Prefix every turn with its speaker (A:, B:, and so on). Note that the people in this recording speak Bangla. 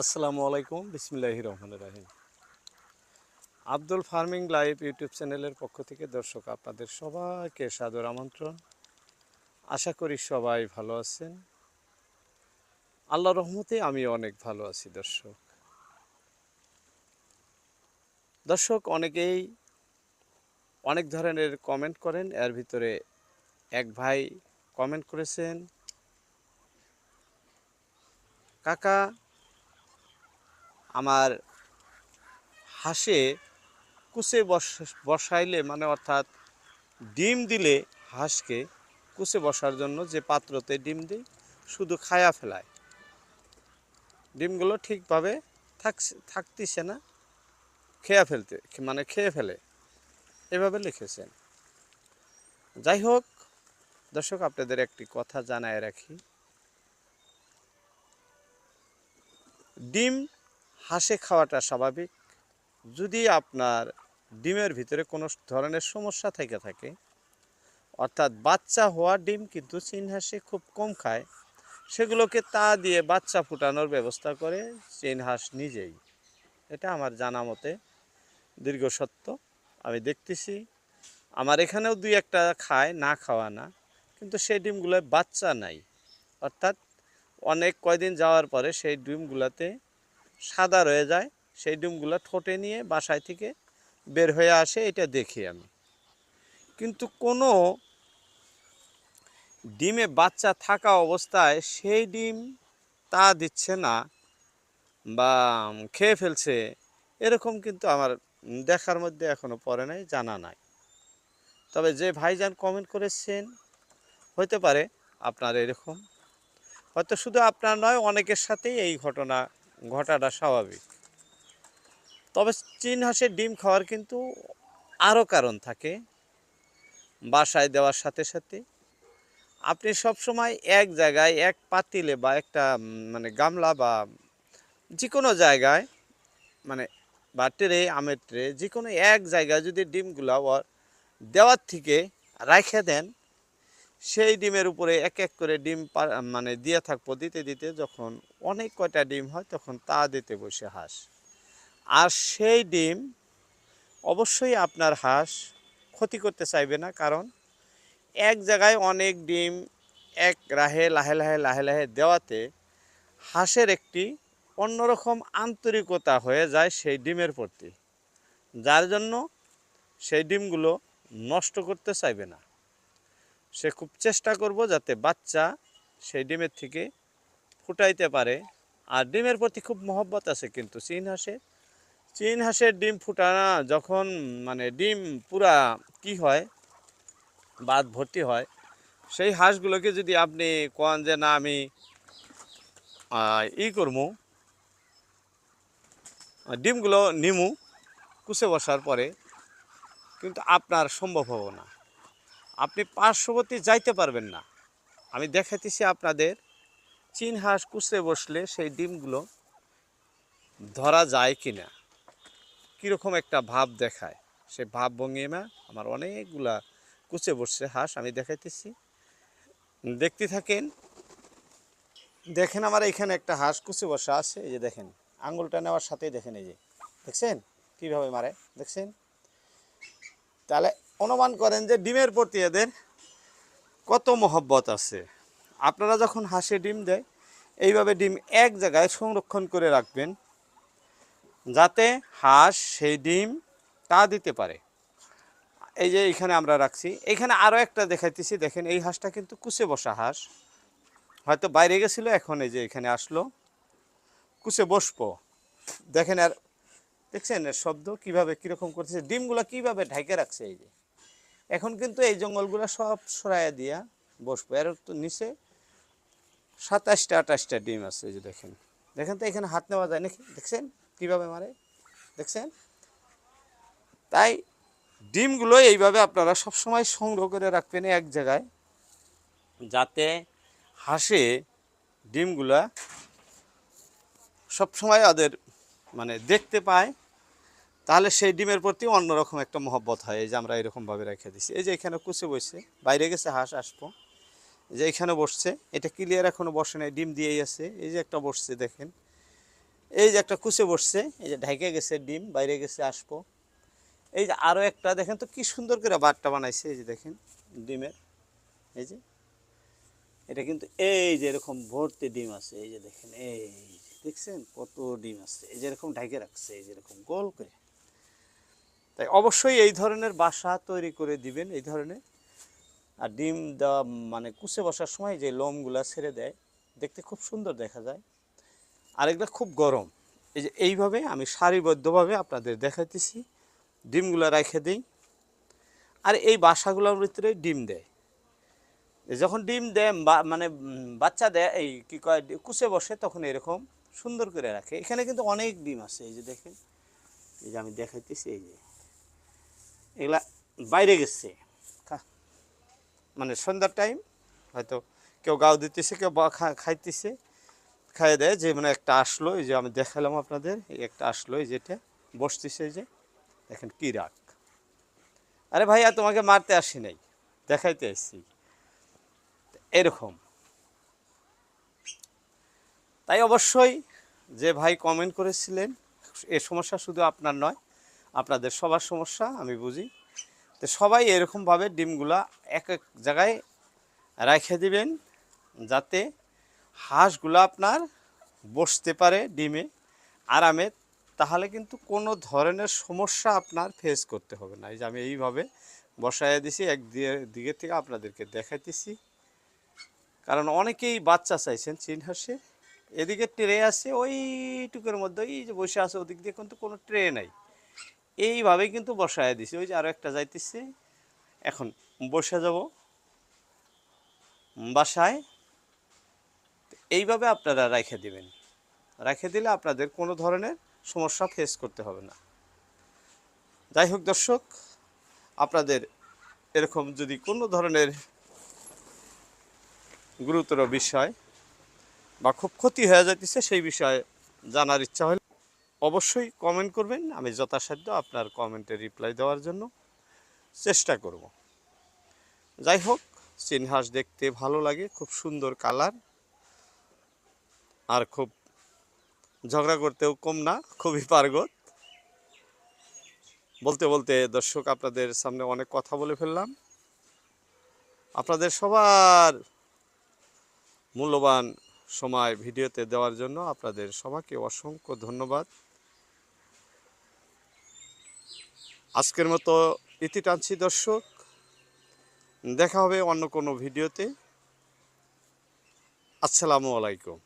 A: আসসালামু আলাইকুম বিসমিল্লাহি রহমান রাহিম। আব্দুল ফার্মিং লাইভ ইউটিউব চ্যানেলের পক্ষ থেকে দর্শক আপনাদের সবাইকে সাদর আমন্ত্রণ। আশা করি সবাই ভালো আছেন। আল্লাহ রহমতে আমি অনেক ভালো আছি দর্শক। দর্শক, অনেকেই অনেক ধরনের কমেন্ট করেন, এর ভিতরে এক ভাই কমেন্ট করেছেন, কাকা আমার হাঁসে কুচে বস- বসাইলে মানে অর্থাৎ ডিম দিলে হাঁসকে কুচে বসার জন্য যে পাত্রতে ডিম দিই, শুধু খায়া ফেলায়। ডিমগুলো ঠিকভাবে থাকছে, থাকতেছে না, খেয়া ফেলতে মানে খেয়ে ফেলে। এভাবে লিখেছেন। যাই হোক, দর্শক, আপনাদের একটি কথা জানায় রাখি। ডিম হাঁসে খাওয়াটা স্বাভাবিক। যদি আপনার ডিমের ভিতরে কোনো ধরনের সমস্যা থেকে থাকে, অর্থাৎ বাচ্চা হওয়া ডিম কিন্তু চীন খুব কম খায়, সেগুলোকে তা দিয়ে বাচ্চা ফুটানোর ব্যবস্থা করে চীন হাঁস নিজেই। এটা আমার জানা মতে দীর্ঘ সত্য। আমি দেখতেছি, আমার এখানেও দুই একটা খায়, না খাওয়া না, কিন্তু সেই ডিমগুলোয় বাচ্চা নাই। অর্থাৎ অনেক কয়দিন যাওয়ার পরে সেই ডিমগুলোতে সাদা রয়ে যায়, সেই ডিমগুলো ঠোঁটে নিয়ে বাসায় থেকে বের হয়ে আসে, এটা দেখি আমি। কিন্তু কোনো ডিমে বাচ্চা থাকা অবস্থায় সেই ডিম তা দিচ্ছে না বা খেয়ে ফেলছে, এরকম কিন্তু আমার দেখার মধ্যে এখনও পড়ে নাই, জানা নাই। তবে যে ভাইজান কমেন্ট করেছেন হতে পারে আপনার এরকম। হয়তো শুধু আপনার নয়, অনেকের সাথেই এই ঘটনা ঘটাটা স্বাভাবিক। তবে চীন হাঁসের ডিম খাওয়ার কিন্তু আরও কারণ থাকে। বাসায় দেওয়ার সাথে সাথে আপনি সব সময় এক জায়গায় এক পাতিলে বা একটা মানে গামলা বা যে কোনো জায়গায় মানে বা ট্রে, আমের ট্রে যে কোনো এক জায়গায় যদি ডিমগুলা দেওয়ার থেকে রাখে দেন সেই ডিমের উপরে এক এক করে ডিম মানে দিয়ে থাকব, দিতে দিতে যখন অনেক কয়টা ডিম হয় তখন তা দিতে বসে হাঁস। আর সেই ডিম অবশ্যই আপনার হাঁস ক্ষতি করতে চাইবে না, কারণ এক জায়গায় অনেক ডিম এক রাহে, লাহে লাহে লাহে লাহে দেওয়াতে হাঁসের একটি অন্যরকম আন্তরিকতা হয়ে যায় সেই ডিমের প্রতি, যার জন্য সেই ডিমগুলো নষ্ট করতে চাইবে না। সে খুব চেষ্টা করব যাতে বাচ্চা সেই ডিমের থেকে ফুটাইতে পারে। আর ডিমের প্রতি খুব মহব্বত আছে কিন্তু চীন হাঁসের চীন হাঁসের ডিম ফুটানা যখন মানে ডিম পুরা কি হয়, বাদ ভর্তি হয়, সেই হাঁসগুলোকে যদি আপনি কোয়ান যে না আমি ই করব ডিমগুলো নিমু কুচে বসার পরে কিন্তু আপনার সম্ভব হব না। আপনি পার্শ্ববর্তী যাইতে পারবেন না। আমি দেখাইতেছি আপনাদের, চীন হাঁস কুচে বসলে সেই ডিমগুলো ধরা যায় কি না কীরকম একটা ভাব দেখায়। সে ভাব ভঙ্গিমা আমার অনেকগুলা কুচে বসছে হাঁস, আমি দেখাইতেছি। দেখতে থাকেন, দেখেন আমার এখানে একটা হাঁস কুচে বসা আছে, এই যে দেখেন, আঙুলটা নেওয়ার সাথেই দেখেন এই যে। দেখছেন? কীভাবে মারে? দেখছেন? তাহলে অনুমান করেন যে ডিমের প্রতি এদের কত মহব্বত আছে। আপনারা যখন হাঁসে ডিম দেয়, এইভাবে ডিম এক জায়গায় সংরক্ষণ করে রাখবেন, যাতে হাঁস সেই ডিম তা দিতে পারে। এই যে এখানে আমরা রাখছি। এখানে আরও একটা দেখাইতেছি। দেখেন, এই হাঁসটা কিন্তু কুচে বসা হাঁস। হয়তো বাইরে গেছিল, এখন এই যে এখানে আসলো। কুচে বসবো। দেখেন আর, দেখছেন শব্দ কীভাবে, কীরকম করতেছে? ডিমগুলো কীভাবে ঢাকে রাখছে এই যে? এখন কিন্তু এই জঙ্গলগুলো সব সরাইয়া দিয়া বসবো। এর তো নিচে সাতাশটা, আঠাশটা ডিম আছে যে দেখেন। দেখেন তো এখানে হাত নেওয়া যায় নাকি? দেখছেন? কীভাবে মারে? দেখছেন? তাই ডিমগুলো এইভাবে আপনারা সব সময় সংগ্রহ করে রাখবেন এক জায়গায়, যাতে হাসে ডিমগুলা সবসময় ওদের মানে দেখতে পায় তাহলে সেই ডিমের প্রতি অন্যরকম একটা মহব্বত হয় এই যে আমরা এরকমভাবে রেখে দিছি এই যে এখানে কুচে বসছে বাইরে গেছে হাঁস আসব যে এখানে বসছে এটা ক্লিয়ার এখনও বসে নাই ডিম দিয়েই আছে এই যে একটা বসছে দেখেন এই যে একটা কুচে বসছে এই যে ঢাইকে গেছে ডিম বাইরে গেছে আসব এই যে আরও একটা দেখেন তো কি সুন্দর করে বাটটা বানাইছে এই যে দেখেন ডিমের এই যে এটা কিন্তু এই যে এরকম ভর্তি ডিম আছে এই যে দেখেন এই দেখছেন কত ডিম আছে এই যে এরকম ঢাকে রাখছে এই যে এরকম গোল করে তাই অবশ্যই এই ধরনের বাসা তৈরি করে দিবেন, এই ধরনের। আর ডিম দেওয়া মানে কুচে বসার সময় যে লোমগুলা ছেড়ে দেয়, দেখতে খুব সুন্দর দেখা যায়। আর এগুলো খুব গরম। এই যে এইভাবে আমি সারিবদ্ধভাবে আপনাদের দেখাইতেছি। ডিমগুলো রেখে দিই। আর এই বাসাগুলোর ভিতরে ডিম দেয়। যখন ডিম দেয় মানে বাচ্চা দেয়, এই কী কয় কুচে বসে, তখন এরকম সুন্দর করে রাখে। এখানে কিন্তু অনেক ডিম আছে, এই যে দেখেন। এই যে আমি দেখাইতেছি, এই যে। এগুলা বাইরে গেছে। মানে সন্ধ্যার টাইম হয়তো কেউ গাও দিতেছে, কেউ খাইতেছে, খাইয়ে দেয়, যে মানে একটা আসলো, এই যে আমি দেখালাম আপনাদের একটা আসলো, এই যেটা বসতেছে যে এখন কি রাগ। আরে ভাইয়া, তোমাকে মারতে আসি নাই, দেখাইতে আসছি। এরকম। তাই অবশ্যই যে ভাই কমেন্ট করেছিলেন, এ সমস্যা শুধু আপনার নয় আপনাদের সবার সমস্যা, আমি বুঝি। তো সবাই এরকমভাবে ডিমগুলা এক এক জায়গায় রেখে দিবেন, যাতে হাঁসগুলো আপনার বসতে পারে ডিমে আরামে। তাহলে কিন্তু কোনো ধরনের সমস্যা আপনার ফেস করতে হবে না। এই যে আমি এইভাবে বসায় দিছি, এক দিকে থেকে আপনাদেরকে দেখাইতেছি। কারণ অনেকেই বাচ্চা চাইছেন চীন হাঁসে। এদিকে ট্রে আছে, ওইটুকুর মধ্যে এই যে বসে আছে, ওদিক দিয়ে কিন্তু কোনো ট্রে নাই। এইভাবেই কিন্তু বসায় দিছি। ওই যে আরও একটা যাইতেছি। এখন বসে যাব। বাসায়। এইভাবে আপনারা রেখে দিবেন। রেখে দিলে আপনাদের কোনো ধরনের সমস্যা ফেস করতে হবে না। যাই হোক দর্শক, আপনাদের এরকম যদি কোনো ধরনের গুরুতর বিষয় বা খুব ক্ষতি হয়ে যাইতেছে, সেই বিষয়ে জানার ইচ্ছা হলে অবশ্যই কমেন্ট করবেন। আমি যথাসাধ্য আপনার কমেন্টে রিপ্লাই দেওয়ার জন্য চেষ্টা করব। যাই হোক চিনহাস দেখতে ভালো লাগে, খুব সুন্দর কালার আর খুব ঝগড়া করতেও কম না, খুবই পারগত। বলতে বলতে দর্শক, আপনাদের সামনে অনেক কথা বলে ফেললাম। আপনাদের সবার মূল্যবান সময় ভিডিওতে দেওয়ার জন্য আপনাদের সবাইকে অসংখ্য ধন্যবাদ। আজকের মতো ইতি টানছি দর্শক। দেখা হবে অন্য কোনো ভিডিওতে। আসসালামু আলাইকুম।